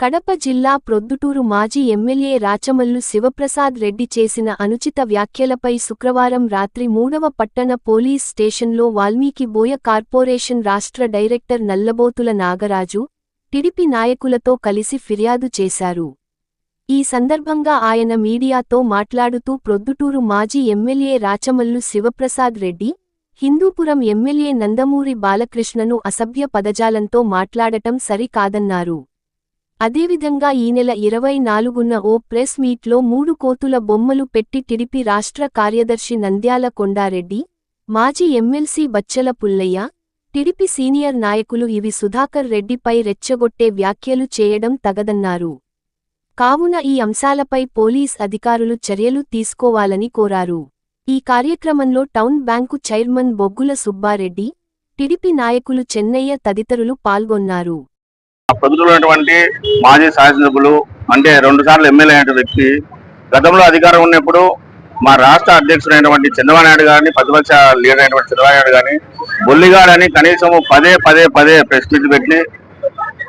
కడప జిల్లా ప్రొద్దుటూరు మాజీ ఎమ్మెల్యే రాచమల్లు శివప్రసాద్ రెడ్డి చేసిన అనుచిత వ్యాఖ్యలపై శుక్రవారం రాత్రి మూడవ పట్టణ పోలీస్ స్టేషన్లో వాల్మీకి బోయ కార్పొరేషన్ రాష్ట్ర డైరెక్టర్ నల్లబోతుల నాగరాజు టిడిపి నాయకులతో కలిసి ఫిర్యాదు చేశారు. ఈ సందర్భంగా ఆయన మీడియాతో మాట్లాడుతూ ప్రొద్దుటూరు మాజీ ఎమ్మెల్యే రాచమల్లు శివప్రసాద్ రెడ్డి హిందూపురం ఎమ్మెల్యే నందమూరి బాలకృష్ణను అసభ్య పదజాలంతో మాట్లాడటం సరికాదన్నారు. అదేవిధంగా ఈ నెల ఇరవై నాలుగున ఓ ప్రెస్ మీట్లో మూడు కోతుల బొమ్మలు పెట్టి టిడిపి రాష్ట్ర కార్యదర్శి నంద్యాల కొండారెడ్డి మాజీ ఎమ్మెల్సీ బచ్చల పుల్లయ్య టిడిపి సీనియర్ నాయకులు ఇవి సుధాకర్ రెడ్డిపై రెచ్చగొట్టే వ్యాఖ్యలు చేయడం తగదన్నారు. కావున ఈ అంశాలపై పోలీస్ అధికారులు చర్యలు తీసుకోవాలని కోరారు. ఈ కార్యక్రమంలో టౌన్ బ్యాంకు చైర్మన్ బొగ్గుల సుబ్బారెడ్డి టిడిపి నాయకులు చెన్నయ్య తదితరులు పాల్గొన్నారు. పొద్దుతున్నటువంటి మాజీ శాసనసభ్యులు అంటే రెండు సార్లు ఎమ్మెల్యే అయిన వ్యక్తి గతంలో అధికారం ఉన్నప్పుడు మా రాష్ట్ర అధ్యక్షుడైనటువంటి చంద్రబాబు నాయుడు గారిని ప్రతిపక్ష లీడర్ అయినటువంటి చంద్రబాబు నాయుడు గారిని బొల్లిగాడని కనీసం పదే పదే పదే ప్రెస్ మీట్ పెట్టి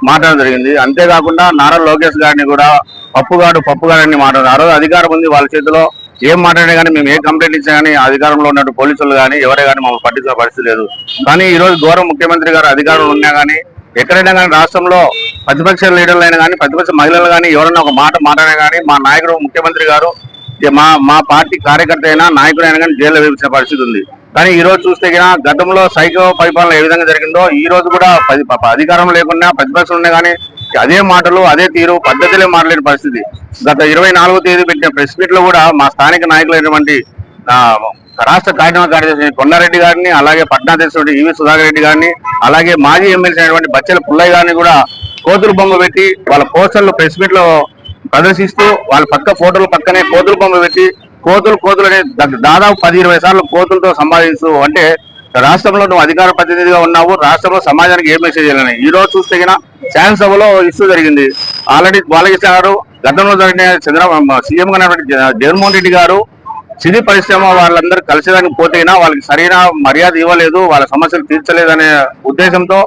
మాట్లాడడం జరిగింది. అంతేకాకుండా నారా లోకేష్ గారిని కూడా పప్పుగాడు పప్పుగాడని మాట్లాడారు. ఆ అధికారం ఉంది వాళ్ళ చేతిలో ఏం మాట్లాడినా కానీ మేము ఏ కంప్లైంట్ ఇచ్చినా కానీ అధికారంలో ఉన్నట్టు పోలీసులు కానీ ఎవరే కానీ మమ్మల్ని పట్టించిన పరిస్థితి లేదు. కానీ ఈ రోజు గౌరవ ముఖ్యమంత్రి గారు అధికారంలో ఉన్నా కానీ ఎక్కడైనా కానీ రాష్ట్రంలో ప్రతిపక్ష లీడర్లు అయినా కానీ ప్రతిపక్ష మహిళలు కానీ ఎవరైనా ఒక మాట మాట్లాడినా కానీ మా నాయకుడు ముఖ్యమంత్రి గారు మా మా పార్టీ కార్యకర్త అయినా నాయకుడు అయినా కానీ జైల్లో వేపించిన పరిస్థితి ఉంది. కానీ ఈ రోజు చూస్తే గిన గతంలో సైకో పరిపాలన ఏ విధంగా జరిగిందో ఈ రోజు కూడా పది- అధికారం లేకుండా ప్రతిపక్షం ఉన్నా కానీ అదే మాటలు అదే తీరు పద్ధతిలో మాట్లాడిన పరిస్థితి. గత ఇరవై నాలుగో తేదీ పెట్టిన ప్రెస్ మీట్లో కూడా మా స్థానిక నాయకులైనటువంటి అయినటువంటి రాష్ట్ర కార్యక్రమ కార్యదర్శి కొండారెడ్డి గారిని అలాగే పట్నాధ్యక్షుడు ఈవి సుధాకర్ రెడ్డి గారిని అలాగే మాజీ ఎమ్మెల్సీ అయినటువంటి బచ్చల పుల్లయ్య గారిని కూడా కోతులు బొమ్మ పెట్టి వాళ్ళ పోస్టర్లు ప్రెస్ మీట్లో ప్రదర్శిస్తూ వాళ్ళ పక్క ఫోటోలు పక్కనే కోతులు బొమ్మ పెట్టి కోతులు కోతులు అనే దాదాపు పది ఇరవై సార్లు కోతులతో సంపాదిస్తూ అంటే రాష్ట్రంలో నువ్వు అధికార ప్రతినిధిగా ఉన్నావు రాష్ట్రంలో సమాజానికి ఏ మెసేజ్ చేయాలని ఈ రోజు చూస్తే గిన శాసనసభలో ఇష్యూ జరిగింది. ఆల్రెడీ బాలకృష్ణ గారు గతంలో జరిగిన చంద్ర సీఎం గా జగన్మోహన్ రెడ్డి గారు సినీ పరిశ్రమ వాళ్ళందరూ కలిసేదానికి పోతేనా వాళ్ళకి సరైన మర్యాద ఇవ్వలేదు వాళ్ళ సమస్యలు తీర్చలేదనే ఉద్దేశంతో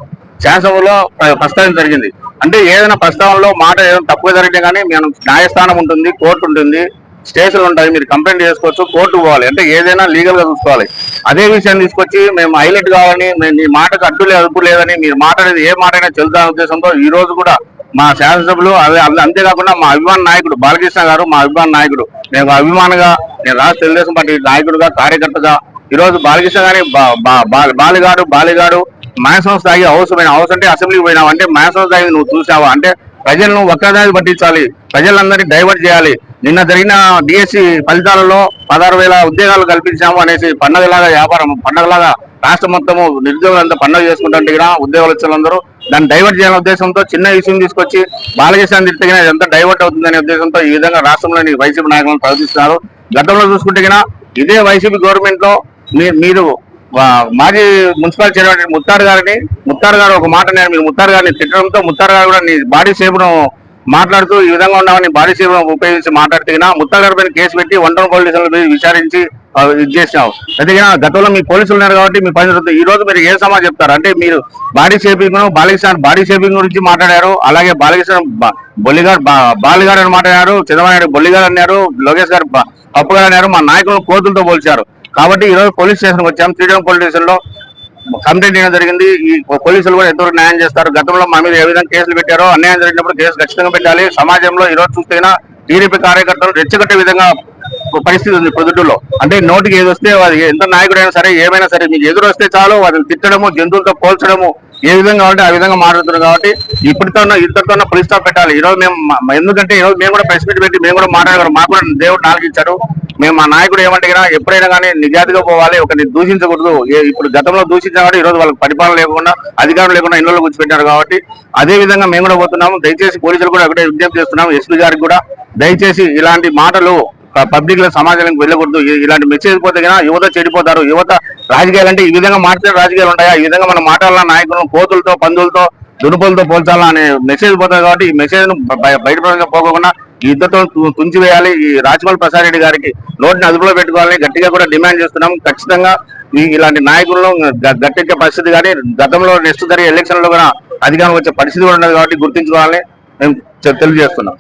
శాసనసభలో ప్రస్తావన జరిగింది. అంటే ఏదైనా ప్రస్తావనలో మాట ఏదైనా తక్కువ జరిగితే కానీ మనం న్యాయస్థానం ఉంటుంది కోర్టు ఉంటుంది స్టేషన్లు ఉంటాయి మీరు కంప్లైంట్ చేసుకోవచ్చు కోర్టు పోవాలి. అంటే ఏదైనా లీగల్గా చూసుకోవాలి. అదే విషయాన్ని తీసుకొచ్చి మేము హైలైట్ కావాలని మేము మీ మాటకు అడ్డు లేదు అదుపు లేదని మీరు మాట్లాడేది ఏ మాట అయినా చెల్తానే ఉద్దేశంతో ఈ రోజు కూడా మా శాసనసభ్యులు అదే అదే- అంతేకాకుండా మా అభిమాన నాయకుడు బాలకృష్ణ గారు మా అభిమాన నాయకుడు నేను అభిమానగా నేను రాష్ట్ర తెలుగుదేశం పార్టీ నాయకుడుగా కార్యకర్తగా ఈ రోజు బాలకృష్ణ గారి బా- బా- బాలిగాడు బాలిగాడు మ్యాన్సన్స్ తాగి హౌస్ పోయినా హౌస్ అంటే అసెంబ్లీకి పోయినావు అంటే మ్యాన్సన్స్ తాగి నువ్వు చూసావా? అంటే ప్రజలను ఒక్కదాన్ని పట్టించాలి. ప్రజలందరినీ డైవర్ట్ చేయాలి. నిన్న జరిగిన డిఎస్సి ఫలితాలలో పదహారు వేల ఉద్యోగాలు కల్పించాము అనేసి పండగలాగా వ్యాపారం పండగలాగా రాష్ట్రం మొత్తము నిరుద్యోగులంతా పండుగ చేసుకుంటుంటే కూడా ఉద్యోగాలు దాన్ని డైవర్ట్ చేయాలనే ఉద్దేశంతో చిన్న విషయం తీసుకొచ్చి బాలకృష్ణ తిరిగిన ఎంత డైవర్ట్ అవుతుందనే ఉద్దేశంతో ఈ విధంగా రాష్ట్రంలోని వైసీపీ నాయకులను ప్రవర్తిస్తున్నారు. గతంలో చూసుకుంటే ఇదే వైసీపీ గవర్నమెంట్లో మీ- మీరు మాజీ మున్సిపల్ చైర్మన్ ముత్తారు గారిని ముత్తారు గారు ఒక మాట నేను మీరు ముత్తారు గారిని తిట్టడంతో ముత్తారు గారు కూడా నీ బాడీ సేపును మాట్లాడుతూ ఈ విధంగా ఉన్నామని బాడీ సేపును ఉపయోగించి మాట్లాడితే ముత్తారు గారి పైన కేసు పెట్టి వంటల పోలీసులు విచారించి ఇది చేసినావు. అయితే గతంలో మీ పోలీసులు ఉన్నారు కాబట్టి మీ పని జరుగుతుంది. ఈ రోజు మీరు ఏ సమాజం చెప్తారు? అంటే మీరు body shaping Balakrishna body shaping గురించి మాట్లాడారు. అలాగే బాలకృష్ణ బొల్లిగారు బాలిగారు అని మాట్లాడారు. చంద్రబాబు నాయుడు బొల్లిగారు అన్నారు. లోకేష్ గారు అప్పుగారు పప్పు గారు అన్నారు. మా నాయకులను కోతులతో పోల్చారు. కాబట్టి ఈరోజు పోలీస్ స్టేషన్ వచ్చాం. త్రీడమ్ పోలీస్ స్టేషన్లో కంప్లైంట్ చేయడం జరిగింది. ఈ పోలీసులు కూడా ఎంతవరకు న్యాయం చేస్తారు? గతంలో మా మీద ఏ విధంగా కేసులు పెట్టారో అన్యాయం జరిగినప్పుడు కేసు ఖచ్చితంగా పెట్టాలి. సమాజంలో ఈ రోజు చూస్తేనా టీడీపీ కార్యకర్తలు రెచ్చగట్టే విధంగా పరిస్థితి ఉంది పొద్దుటూరులో అంటే నోటికి ఏది వస్తే అది ఎంత నాయకుడైనా సరే ఏమైనా సరే మీకు ఎదురు వస్తే చాలు. వాళ్ళని తిట్టడము జంతువులతో పోల్చడము ఏ విధంగా ఉంటే ఆ విధంగా మాట్లాడుతున్నారు కాబట్టి ఇప్పటితో ఇద్దరితో పులి స్టాప్ పెట్టాలి ఈ రోజు మేము ఎందుకంటే ఈరోజు మేము కూడా ప్రెస్ మీట్ పెట్టి మేము కూడా మాట్లాడగలం. మాకు కూడా దేవుడు నాలుగు ఇచ్చారు మేము మా నాయకుడు ఏమంటారా ఎప్పుడైనా కానీ నిజాతిగా పోవాలి ఒకరిని దూషించకూడదు. ఏ- ఇప్పుడు గతంలో దూషించిన కాబట్టి ఈరోజు వాళ్ళకి పరిపాలన లేకుండా అధికారం లేకుండా ఇళ్ళలో కూర్చోబెట్టారు కాబట్టి అదే విధంగా మేము కూడా పోతున్నాము. దయచేసి పోలీసులు కూడా ఒకటే విజ్ఞప్తి చేస్తున్నాము. ఎస్పీ గారికి కూడా దయచేసి ఇలాంటి మాటలు పబ్లిక్లో సమాజానికి వెళ్ళకూడదు. ఇలాంటి మెసేజ్ పోతే కదా యువత చెడిపోతారు. యువత రాజకీయాలు అంటే ఈ విధంగా మాట్లాడే రాజకీయాలు ఉంటాయా? ఈ విధంగా మనం మాట్లాడాల? నాయకులను కోతులతో పందులతో దునుపులతో పోల్చాలా అనే మెసేజ్ పోతుంది కాబట్టి ఈ మెసేజ్ను బయట ప్రపంచం పోకుండా ఈ యుద్ధతో తుంచివేయాలి ఈ రాజమౌళి ప్రసాద్ రెడ్డి గారికి నోటిని అదుపులో పెట్టుకోవాలని గట్టిగా కూడా డిమాండ్ చేస్తున్నాం. ఖచ్చితంగా ఈ ఇలాంటి నాయకులను గ- గట్టెక్కే పరిస్థితి కానీ గతంలో నెక్స్ట్ జరిగే ఎలక్షన్లో కూడా అధికారం వచ్చే పరిస్థితి కూడా ఉండదు కాబట్టి గుర్తించుకోవాలని మేము తెలియజేస్తున్నాం.